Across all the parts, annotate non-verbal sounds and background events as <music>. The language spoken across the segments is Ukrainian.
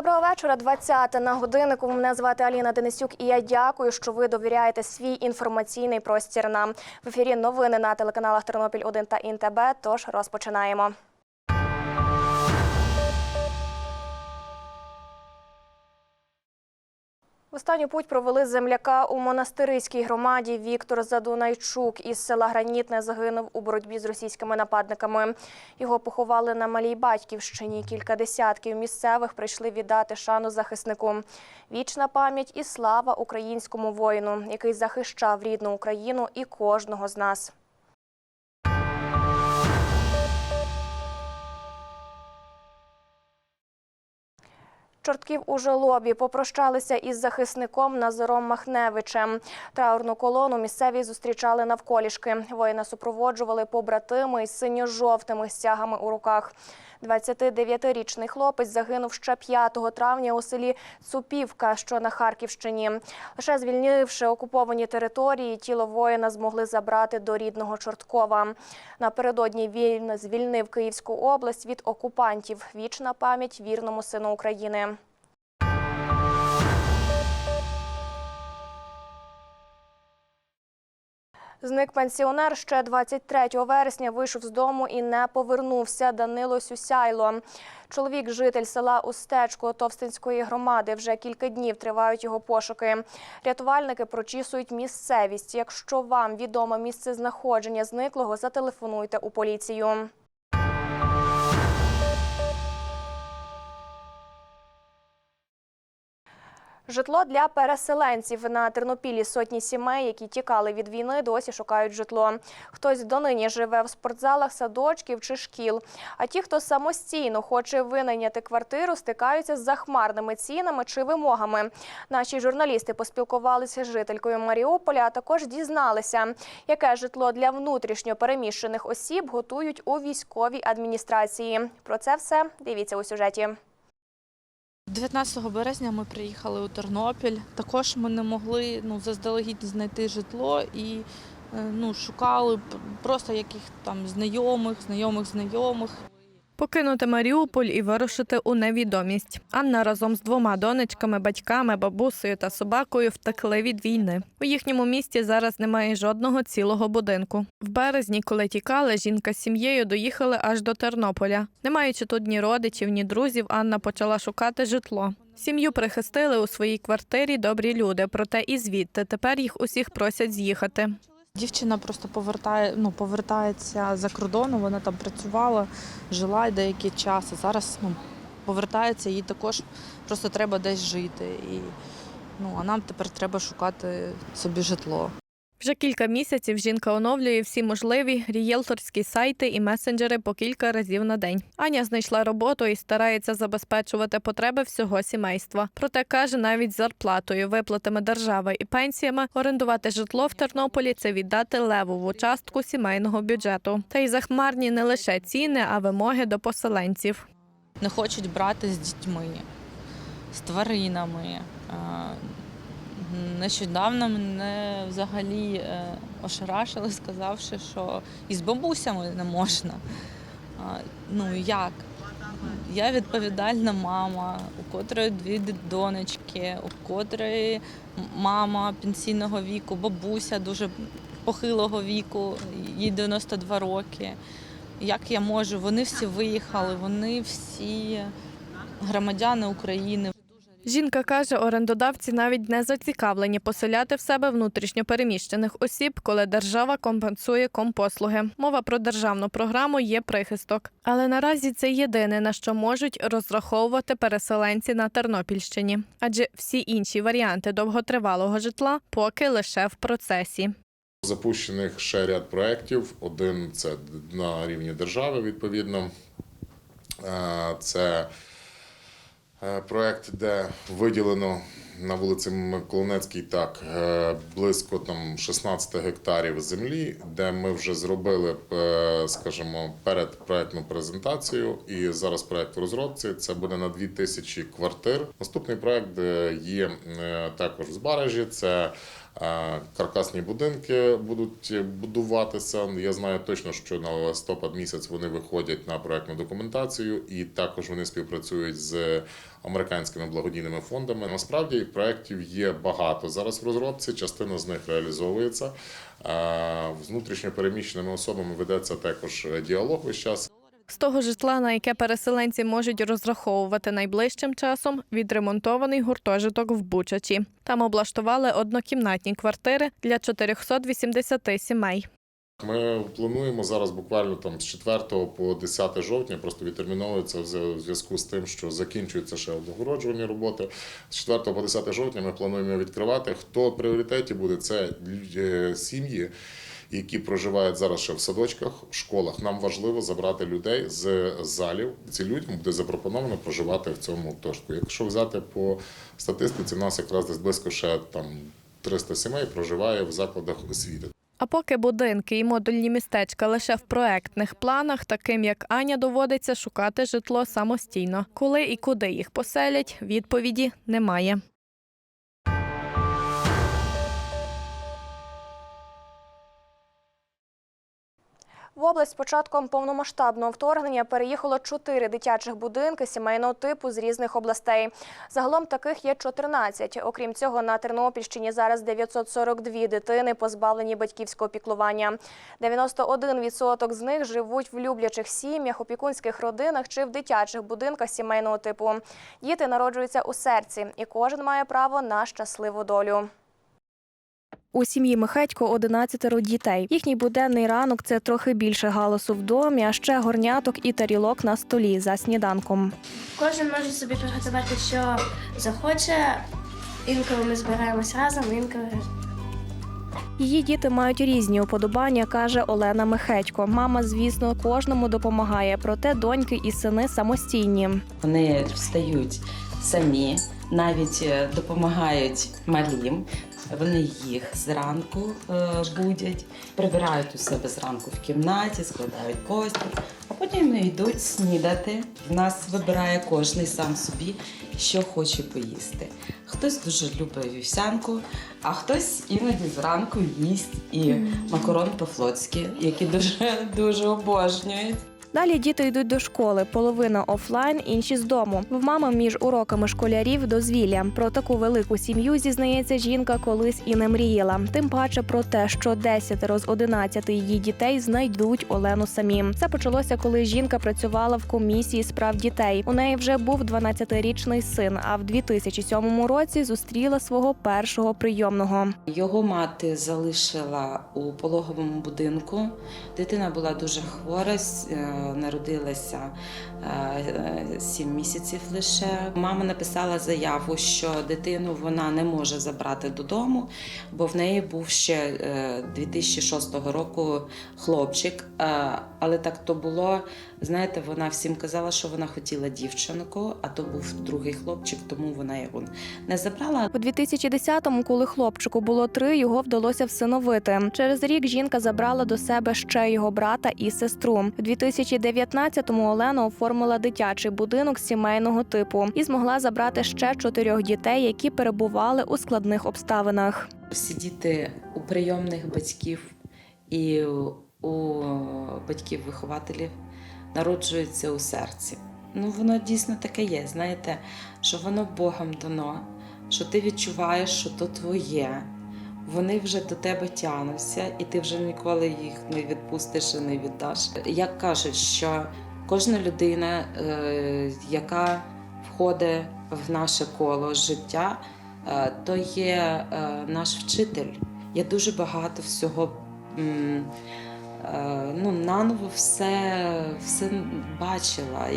Доброго вечора, 20 на годиннику. Мене звати Аліна Денисюк, і я дякую, що ви довіряєте свій інформаційний простір нам. В ефірі новини на телеканалах Тернопіль 1 та ІНТБ. Тож розпочинаємо. Останню путь провели земляка у монастириській громаді. Віктор Задунайчук із села Гранітне загинув у боротьбі з російськими нападниками. Його поховали на малій батьківщині. Кілька десятків місцевих прийшли віддати шану захиснику. Вічна пам'ять і слава українському воїну, який захищав рідну Україну і кожного з нас. Чортків у жолобі попрощалися із захисником Назаром Махневичем. Траурну колону місцеві зустрічали навколішки. Воїна супроводжували побратими із синьо-жовтими стягами у руках. 29-річний хлопець загинув ще 5 травня у селі Цупівка, що на Харківщині. Лише звільнивши окуповані території, тіло воїна змогли забрати до рідного Чорткова. Напередодні він звільнив Київську область від окупантів. Вічна пам'ять вірному сину України. Зник пенсіонер ще 23 вересня вийшов з дому і не повернувся. Данило Сюсяйло. Чоловік, житель села Устечко Товстинської громади. Вже кілька днів тривають його пошуки. Рятувальники прочісують місцевість. Якщо вам відомо місце знаходження зниклого, зателефонуйте у поліцію. Житло для переселенців на Тернопілі сотні сімей, які тікали від війни, досі шукають житло. Хтось донині живе в спортзалах, садочків чи шкіл. А ті, хто самостійно хоче винайняти квартиру, стикаються з захмарними цінами чи вимогами. Наші журналісти поспілкувалися з жителькою Маріуполя, а також дізналися, яке житло для внутрішньо переміщених осіб готують у військовій адміністрації. Про це все дивіться у сюжеті. 19 березня ми приїхали у Тернопіль. Також ми не могли ну, заздалегідь знайти житло і е, ну, шукали просто яких там знайомих, знайомих знайомих. Покинути Маріуполь і вирушити у невідомість. Анна разом з двома донечками, батьками, бабусею та собакою втекли від війни. У їхньому місті зараз немає жодного цілого будинку. В березні, коли тікали, жінка з сім'єю доїхали аж до Тернополя. Не маючи тут ні родичів, ні друзів, Анна почала шукати житло. Сім'ю прихистили у своїй квартирі добрі люди, проте і звідти тепер їх усіх просять з'їхати. Дівчина просто повертає, ну, повертається за кордону, вона там працювала, жила деякий час, а зараз ну, повертається, їй також просто треба десь жити. І, ну, а нам тепер треба шукати собі житло. Вже кілька місяців жінка оновлює всі можливі рієлторські сайти і месенджери по кілька разів на день. Аня знайшла роботу і старається забезпечувати потреби всього сімейства. Проте каже, навіть зарплатою, виплатами держави і пенсіями орендувати житло в Тернополі це віддати левову частку сімейного бюджету. Та й захмарні не лише ціни, а вимоги до поселенців. Не хочуть брати з дітьми, з тваринами. Нещодавно мене взагалі е, ошарашили, сказавши, що і з бабусями не можна. Ну як? Я відповідальна мама, у котрої дві донечки, у котрої мама пенсійного віку, бабуся дуже похилого віку, їй 92 роки. Як я можу? Вони всі виїхали, вони всі громадяни України. Жінка каже, орендодавці навіть не зацікавлені поселяти в себе внутрішньо переміщених осіб, коли держава компенсує компослуги. Мова про державну програму є прихисток. Але наразі це єдине на що можуть розраховувати переселенці на Тернопільщині, адже всі інші варіанти довготривалого житла поки лише в процесі. Запущених ще ряд проєктів. Один це на рівні держави, відповідно. Е, Це е, проєкт, де виділено на вулиці Миколинецькій так е, близько там 16 гектарів землі, де ми вже зробили, скажімо, скажімо, передпроектну презентацію. І зараз проект в розробці. Це буде на 2000 квартир. Наступний проект е, є е, також в баражі. Це е, каркасні будинки будуть будуватися. Я знаю точно, що на листопад місяць вони виходять на проектну документацію, і також вони співпрацюють з американськими благодійними фондами. Насправді проєктів є багато зараз в розробці. Частина з них реалізовується. З внутрішньо особами ведеться також діалог весь час. З того житла, на яке переселенці можуть розраховувати найближчим часом, відремонтований гуртожиток в Бучачі. Там облаштували однокімнатні квартири для 480 сімей. Ми плануємо зараз буквально там з 4 по 10 жовтня, просто відтерміновується в зв'язку з тим, що закінчуються ще облагороджувальні роботи. З 4 по 10 жовтня ми плануємо відкривати. Хто в пріоритеті буде, це е, сім'ї. Які проживають зараз ще в садочках, в школах, нам важливо забрати людей з залів. Ці людям буде запропоновано проживати в цьому гуртожитку. Якщо взяти по статистиці, в нас якраз десь близько ще там 300 сімей проживає в закладах освіти. А поки будинки і модульні містечка лише в проектних планах, таким як Аня, доводиться шукати житло самостійно. Коли і куди їх поселять, відповіді немає. В область з початком повномасштабного вторгнення переїхало чотири дитячих будинки сімейного типу з різних областей. Загалом таких є 14. Окрім цього, на Тернопільщині зараз 942 дитини позбавлені батьківського піклування. 91% з них живуть в люблячих сім'ях, опікунських родинах чи в дитячих будинках сімейного типу. Діти народжуються у серці, і кожен має право на щасливу долю. У сім'ї Михедько 11 дітей. Їхній буденний ранок це трохи більше галасу в домі, а ще горняток і тарілок на столі за сніданком. Кожен може собі приготувати, що захоче. Інколи ми збираємось разом, інколи Її діти мають різні уподобання, каже Олена Михедько. Мама, звісно, кожному допомагає, проте доньки і сини самостійні. Вони встають самі, навіть е, допомагають малім. Вони їх зранку е, будять, прибирають у себе зранку в кімнаті, складають постіль, а потім йдуть снідати. В нас вибирає кожний сам собі, що хоче поїсти. Хтось дуже любить вівсянку, а хтось іноді зранку їсть і макарон по-флотськи, які дуже <laughs> дуже обожнюють. Далі діти йдуть до школи. Половина офлайн, інші з дому. В мами між уроками школярів дозвілля. Про таку велику сім'ю зізнається жінка колись і не мріяла. Тим паче про те, що 10 з 11 її дітей знайдуть Олену самі. Це почалося, коли жінка працювала в комісії з прав дітей. У неї вже був 12-річний син. А в 2007 році зустріла свого першого прийомного. Його мати залишила у пологовому будинку. Дитина була дуже хвора, е, народилася 7 місяців лише. Мама написала заяву, що дитину вона не може забрати додому, бо в неї був ще е, 2006 року хлопчик. Але так то було. Знаєте, вона всім казала, що вона хотіла дівчинку, а то був другий хлопчик, тому вона його не забрала. У 2010-му, коли хлопчику було три, його вдалося всиновити. Через рік жінка забрала до себе ще його брата і сестру. У 2019-му Олена оформила дитячий будинок сімейного типу і змогла забрати ще чотирьох дітей, які перебували у складних обставинах. Всі діти у прийомних батьків і у батьків-вихователів народжуються у серці. Ну, воно дійсно таке є. Знаєте, що воно Богом дано, що ти відчуваєш, що то твоє. Вони вже до тебе тянуться, і ти вже ніколи їх не відпустиш і не віддаш. Як кажуть, що кожна людина, е, яка входить в наше коло життя, е, то є е, наш вчитель. Я дуже багато всього ну, наново все, все бачила.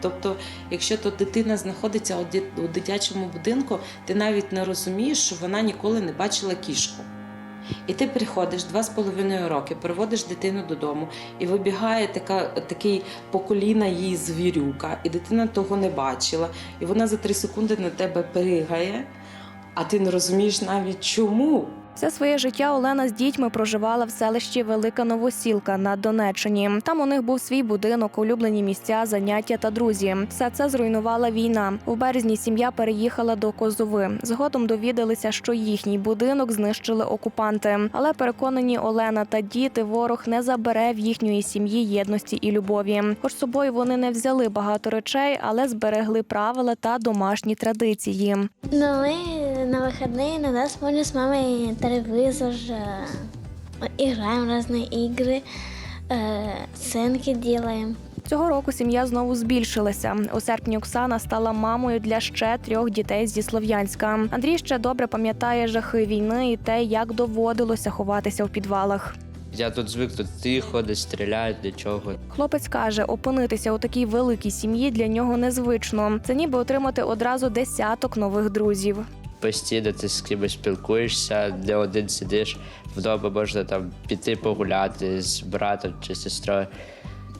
Тобто, якщо то дитина знаходиться у у дитячому будинку, ти навіть не розумієш, що вона ніколи не бачила кішку. І ти приходиш два з половиною роки, приводиш дитину додому, і вибігає така, такий по коліна її звірюка, і дитина того не бачила, і вона за три секунди на тебе пригає. а ти не розумієш навіть чому. Все своє життя Олена з дітьми проживала в селищі Велика Новосілка на Донеччині. Там у них був свій будинок, улюблені місця, заняття та друзі. Все це зруйнувала війна. У березні сім'я переїхала до Козови. Згодом довідалися, що їхній будинок знищили окупанти. Але переконані Олена та діти, ворог не забере в їхньої сім'ї єдності і любові. Хоч собою вони не взяли багато речей, але зберегли правила та домашні традиції. Ну, мы на выходные иногда смотрим с мамой телевизор, э, играем в разные игры, э, сценки делаем. Цього року сім'я знову збільшилася. У серпні Оксана стала мамою для ще трьох дітей зі Слов'янська. Андрій ще добре пам'ятає жахи війни і те, як доводилося ховатися в підвалах. Я тут звик, тут тихо, де стріляють, для чого. Хлопець каже, опинитися у такій великій сім'ї для нього незвично. Це ніби отримати одразу десяток нових друзів. Постійно ти з кимось спілкуєшся, де один сидиш, вдома можна там піти погуляти з братом чи сестрою.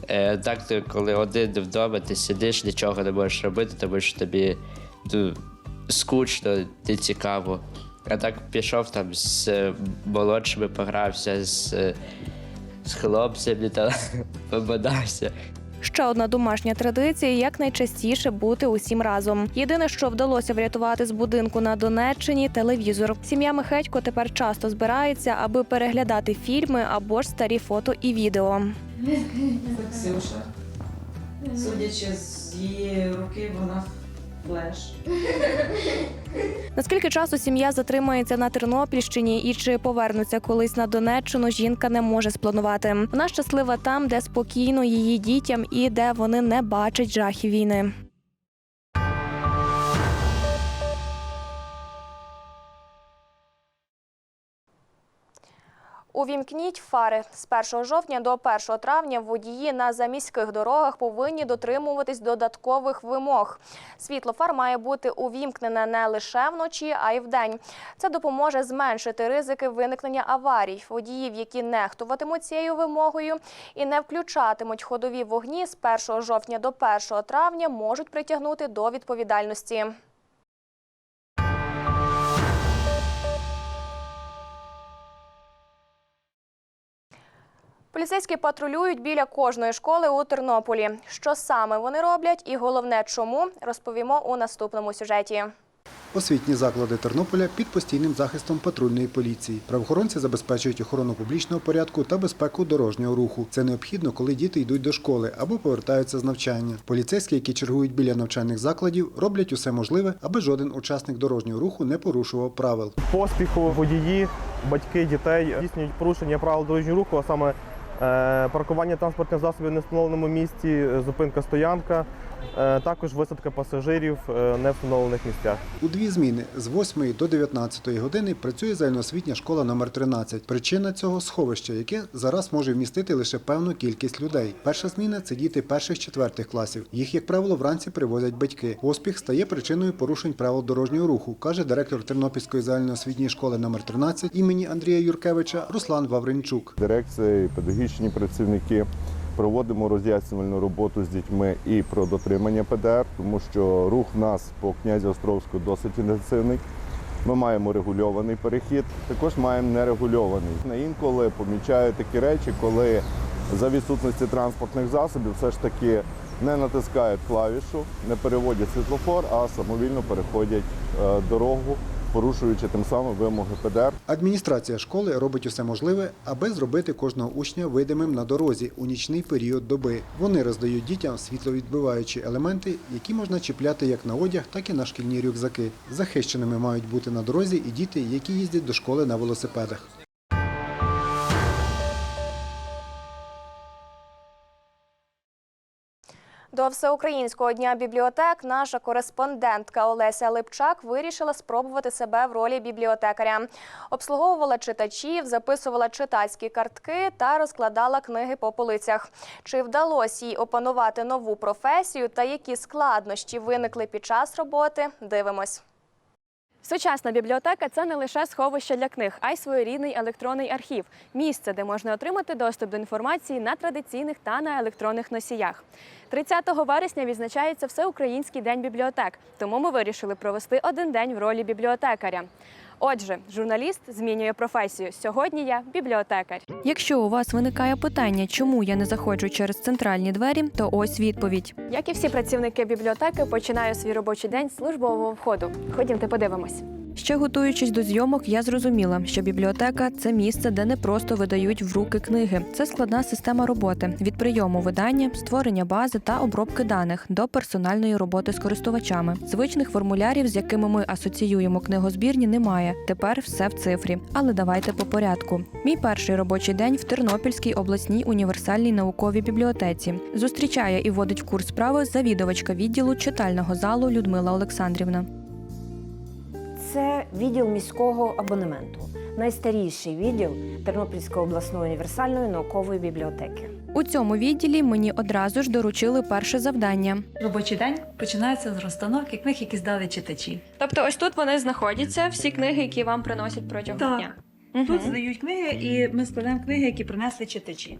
Е, так, ти, коли один вдома, ти сидиш, нічого не можеш робити, тому що тобі ну, скучно, не цікаво. А так пішов там з е, молодшими, погрався з, е, з хлопцями та <laughs> побадався. Ще одна домашня традиція якнайчастіше бути усім разом. Єдине, що вдалося врятувати з будинку на Донеччині телевізор. Сім'я Михедько тепер часто збирається, аби переглядати фільми або ж старі фото і відео. Ксюша, судячи з її руки, вона флеш. Наскільки часу сім'я затримається на Тернопільщині і чи повернуться колись на Донеччину, жінка не може спланувати. Вона щаслива там, де спокійно її дітям і де вони не бачать жахів війни. Увімкніть фари з 1 жовтня до 1 травня водії на заміських дорогах повинні дотримуватись додаткових вимог. Світло фар має бути увімкнене не лише вночі, а й вдень. Це допоможе зменшити ризики виникнення аварій. Водіїв, які нехтуватимуть цією вимогою і не включатимуть ходові вогні з 1 жовтня до 1 травня, можуть притягнути до відповідальності. Поліцейські патрулюють біля кожної школи у Тернополі. Що саме вони роблять і головне, чому розповімо у наступному сюжеті. Освітні заклади Тернополя під постійним захистом патрульної поліції. Правоохоронці забезпечують охорону публічного порядку та безпеку дорожнього руху. Це необхідно, коли діти йдуть до школи або повертаються з навчання. Поліцейські, які чергують біля навчальних закладів, роблять усе можливе, аби жоден учасник дорожнього руху не порушував правил. поспіху водії, батьки дітей здійснюють порушення правил дорожнього руху, а саме паркування транспортних засобів в невстановленому місці, е, зупинка стоянка, е, також висадка пасажирів е, не в встановлених місцях. У дві зміни з 8 до 19 години працює загальноосвітня школа номер 13. Причина цього сховище, яке зараз може вмістити лише певну кількість людей. Перша зміна це діти перших четвертих класів. Їх, як правило, вранці привозять батьки. Поспіх стає причиною порушень правил дорожнього руху, каже директор Тернопільської загальноосвітньої школи номер 13 імені Андрія Юркевича Руслан Вавренчук. Дирекція і педагогічні працівники проводимо роз'яснювальну роботу з дітьми і про дотримання ПДР, тому що рух в нас по князі Островську досить інтенсивний. Ми маємо регульований перехід, також маємо нерегульований. Інколи помічаю такі речі, коли за відсутності транспортних засобів все ж таки не натискають клавішу, не переводять світлофор, а самовільно переходять е, дорогу, порушуючи тим самим вимоги ПДР. Адміністрація школи робить усе можливе, аби зробити кожного учня видимим на дорозі у нічний період доби. Вони роздають дітям світловідбиваючі елементи, які можна чіпляти як на одяг, так і на шкільні рюкзаки. Захищеними мають бути на дорозі і діти, які їздять до школи на велосипедах. До всеукраїнського дня бібліотек наша кореспондентка Олеся Липчак вирішила спробувати себе в ролі бібліотекаря. Обслуговувала читачів, записувала читацькі картки та розкладала книги по полицях. Чи вдалося їй опанувати нову професію та які складнощі виникли під час роботи? Дивимось. Сучасна бібліотека це не лише сховище для книг, а й своєрідний електронний архів місце, де можна отримати доступ до інформації на традиційних та на електронних носіях. 30 вересня відзначається Всеукраїнський день бібліотек, тому ми вирішили провести один день в ролі бібліотекаря. Отже, журналіст змінює професію. Сьогодні я бібліотекар. Якщо у вас виникає питання, чому я не заходжу через центральні двері, то ось відповідь. Як і всі працівники бібліотеки, починаю свій робочий день з службового входу. Ходімте, подивимось. Ще готуючись до зйомок, я зрозуміла, що бібліотека це місце, де не просто видають в руки книги. Це складна система роботи від прийому видання, створення бази та обробки даних до персональної роботи з користувачами. Звичних формулярів, з якими ми асоціюємо книгозбірні, немає. Тепер все в цифрі. Але давайте по порядку. Мій перший робочий день в Тернопільській обласній універсальній науковій бібліотеці зустрічає і вводить в курс справи завідувачка відділу читального залу Людмила Олександрівна. Це відділ міського абонементу, найстаріший відділ Тернопільської обласної універсальної наукової бібліотеки. У цьому відділі мені одразу ж доручили перше завдання. Робочий день починається з розстановки книг, які здали читачі. Тобто, ось тут вони знаходяться, всі книги, які вам приносять протягом Так. дня. Тут Мгм. здають книги, і ми складаємо книги, які принесли читачі.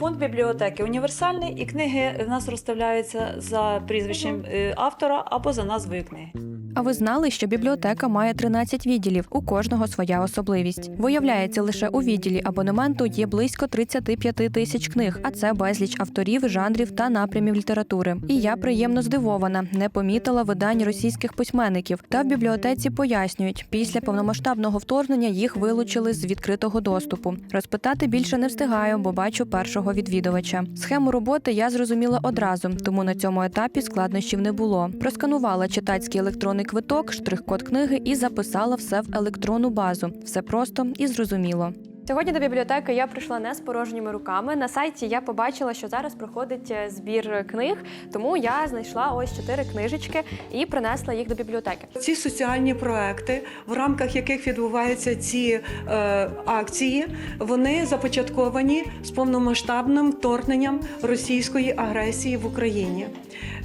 Фонд бібліотеки універсальний, і книги в нас розставляються за прізвищем е, автора або за назвою книги. А ви знали, що бібліотека має 13 відділів, у кожного своя особливість. Виявляється, лише у відділі абонементу є близько 35 тисяч книг, а це безліч авторів, жанрів та напрямів літератури. І я приємно здивована, не помітила видань російських письменників. Та в бібліотеці пояснюють, після повномасштабного вторгнення їх вилучили з відкритого доступу. Розпитати більше не встигаю, бо бачу першого відвідувача. Схему роботи я зрозуміла одразу, тому на цьому етапі складнощів не було. Просканувала читацький електронний квиток, штрих-код книги і записала все в електронну базу. Все просто і зрозуміло. Сьогодні до бібліотеки я прийшла не з порожніми руками. На сайті я побачила, що зараз проходить е, збір книг, тому я знайшла ось чотири книжечки і принесла їх до бібліотеки. Ці соціальні проекти, в рамках яких відбуваються ці е, акції, вони започатковані з повномасштабним вторгненням російської агресії в Україні.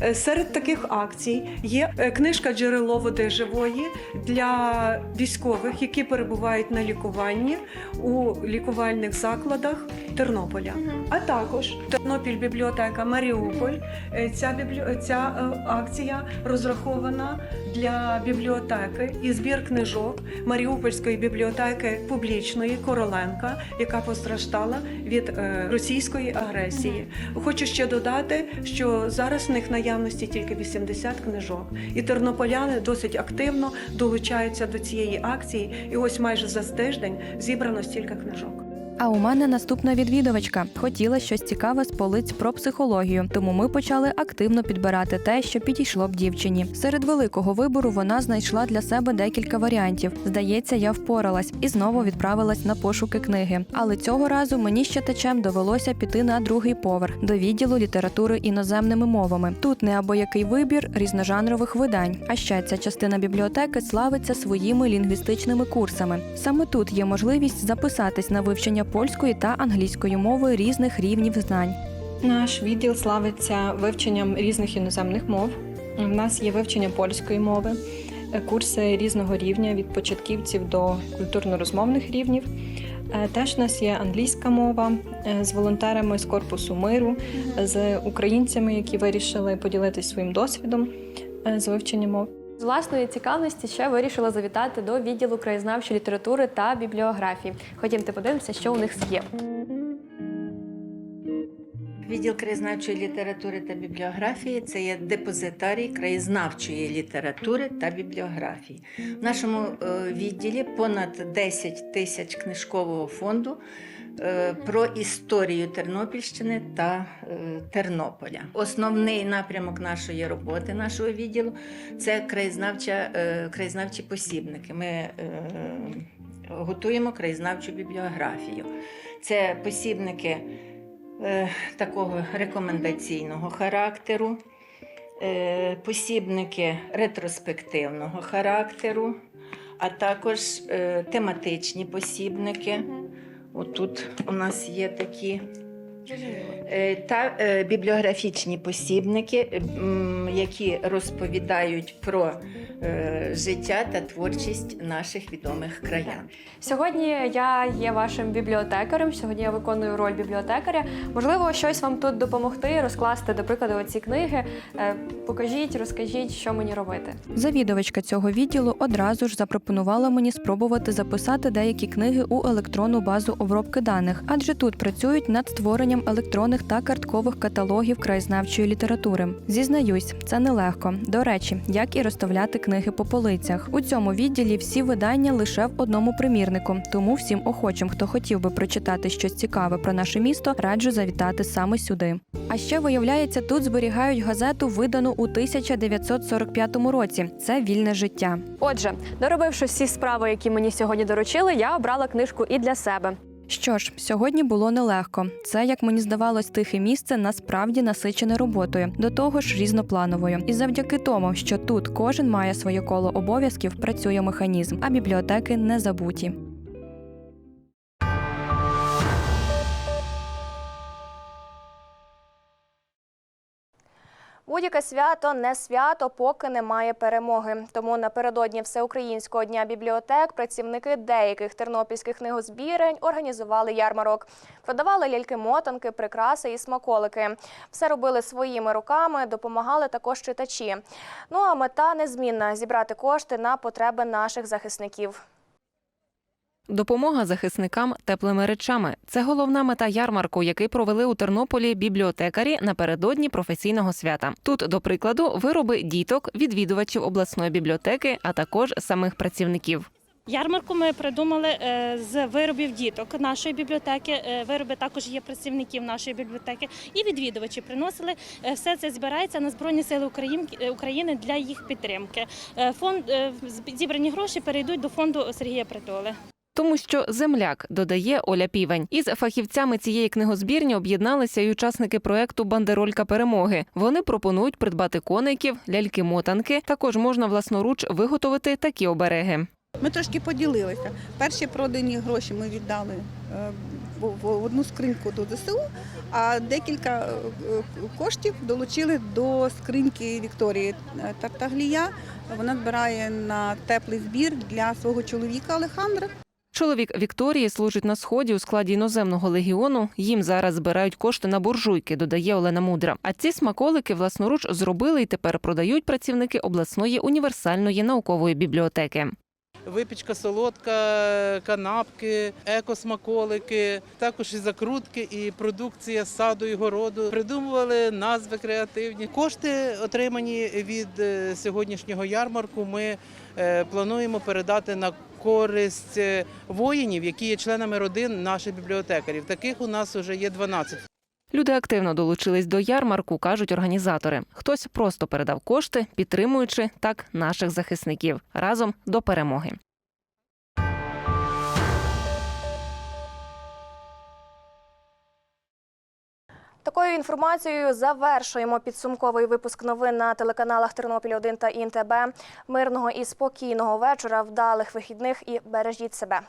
Е, Серед таких акцій є е, книжка Джерело води живої для військових, які перебувають на лікуванні у лікувальних закладах Тернополя. А також Тернопіль бібліотека Маріуполь. Е, Ця біблі... ця е, акція розрахована для бібліотеки і збір книжок Маріупольської бібліотеки публічної Короленка, яка постраждала від е, російської агресії. Хочу ще додати, що зараз в них наявності тільки 80 книжок, і тернополяни досить активно долучаються до цієї акції. І ось майже за тиждень зібрано стільки книжок. А у мене наступна відвідувачка. Хотіла щось цікаве з полиць про психологію, тому ми почали активно підбирати те, що підійшло б дівчині. Серед великого вибору вона знайшла для себе декілька варіантів. Здається, я впоралась і знову відправилась на пошуки книги. Але цього разу мені з читачем довелося піти на другий поверх до відділу літератури іноземними мовами. Тут неабиякий вибір різножанрових видань. А ще ця частина бібліотеки славиться своїми лінгвістичними курсами. Саме тут є можливість записатись на вивчення польської та англійської мови різних рівнів знань. Наш відділ славиться вивченням різних іноземних мов. У нас є вивчення польської мови, е, курси різного рівня від початківців до культурно-розмовних рівнів. Е, Теж у нас є англійська мова е, з волонтерами з корпусу миру, з українцями, які вирішили поділитися своїм досвідом з вивчення мов. З власної цікавості ще вирішила завітати до відділу краєзнавчої літератури та бібліографії. Ходімте подивимося, що у них є. Відділ краєзнавчої літератури та бібліографії це є депозитарій краєзнавчої літератури та бібліографії. В нашому е, відділі понад 10 тисяч книжкового фонду про історію Тернопільщини та е, Тернополя. Основний напрямок нашої роботи, нашого відділу це краєзнавча, е, краєзнавчі посібники. Ми е, готуємо краєзнавчу бібліографію. Це посібники е, такого рекомендаційного характеру, е, посібники ретроспективного характеру, а також е, тематичні посібники. Отут у нас є такі. Е, Та е, бібліографічні посібники, які розповідають про е, життя та творчість наших відомих краян. Сьогодні я є вашим бібліотекарем. Сьогодні я виконую роль бібліотекаря. Можливо, щось вам тут допомогти, розкласти, до прикладу, оці книги. Е, Покажіть, розкажіть, що мені робити. Завідувачка цього відділу одразу ж запропонувала мені спробувати записати деякі книги у електронну базу обробки даних, адже тут працюють над створенням електронних та карткових каталогів краєзнавчої літератури. Зізнаюсь, це нелегко. До речі, як і розставляти книги по полицях. У цьому відділі всі видання лише в одному примірнику, тому всім охочим, хто хотів би прочитати щось цікаве про наше місто, раджу завітати саме сюди. А ще виявляється, тут зберігають газету, видану у 1945 році. Це вільне життя. Отже, доробивши всі справи, які мені сьогодні доручили, я обрала книжку і для себе. Що ж, сьогодні було нелегко. Це, як мені здавалось, тихе місце насправді насичене роботою, до того ж різноплановою. І завдяки тому, що тут кожен має своє коло обов'язків, працює механізм, а бібліотеки не забуті. Будь-яке свято не свято, поки немає перемоги. Тому напередодні Всеукраїнського дня бібліотек працівники деяких тернопільських книгозбірень організували ярмарок. Продавали ляльки-мотанки, прикраси і смаколики. Все робили своїми руками, допомагали також читачі. Ну а мета незмінна зібрати кошти на потреби наших захисників. Допомога захисникам теплими речами це головна мета ярмарку, який провели у Тернополі бібліотекарі напередодні професійного свята. Тут, до прикладу, вироби діток, відвідувачів обласної бібліотеки, а також самих працівників. Ярмарку ми придумали е, з виробів діток нашої бібліотеки. Е, Вироби також є працівників нашої бібліотеки і відвідувачі приносили. Е, Все це збирається на Збройні Сили Україн- України для їх підтримки. Фонд зібрані гроші перейдуть до фонду Сергія Притули. Тому що земляк додає Оля Півень. Із фахівцями цієї книгозбірні об'єдналися й учасники проекту Бандеролька перемоги. Вони пропонують придбати коників, ляльки-мотанки. Також можна власноруч виготовити такі обереги. Ми трошки поділилися. Перші продані гроші ми віддали е, в- одну скриньку до ЗСУ, а декілька е, коштів долучили до скриньки Вікторії е, Тартаглія. Вона збирає на теплий збір для свого чоловіка Олександра. Чоловік Вікторії служить на сході у складі іноземного легіону. Їм зараз збирають кошти на буржуйки, додає Олена Мудра. А ці смаколики власноруч зробили і тепер продають працівники обласної універсальної наукової бібліотеки. Випічка солодка, канапки, екосмаколики, також і закрутки, і продукція саду і городу. Придумували назви креативні. Кошти, отримані від е, сьогоднішнього ярмарку, ми е, плануємо передати на користь е, воїнів, які є членами родин наших бібліотекарів. Таких у нас вже є 12. Люди активно долучились до ярмарку, кажуть організатори. Хтось просто передав кошти, підтримуючи так наших захисників разом до перемоги. Такою інформацією завершуємо підсумковий випуск новин на телеканалах Тернопіль 1 та ІНТБ. Мирного і спокійного вечора, вдалих вихідних і бережіть себе.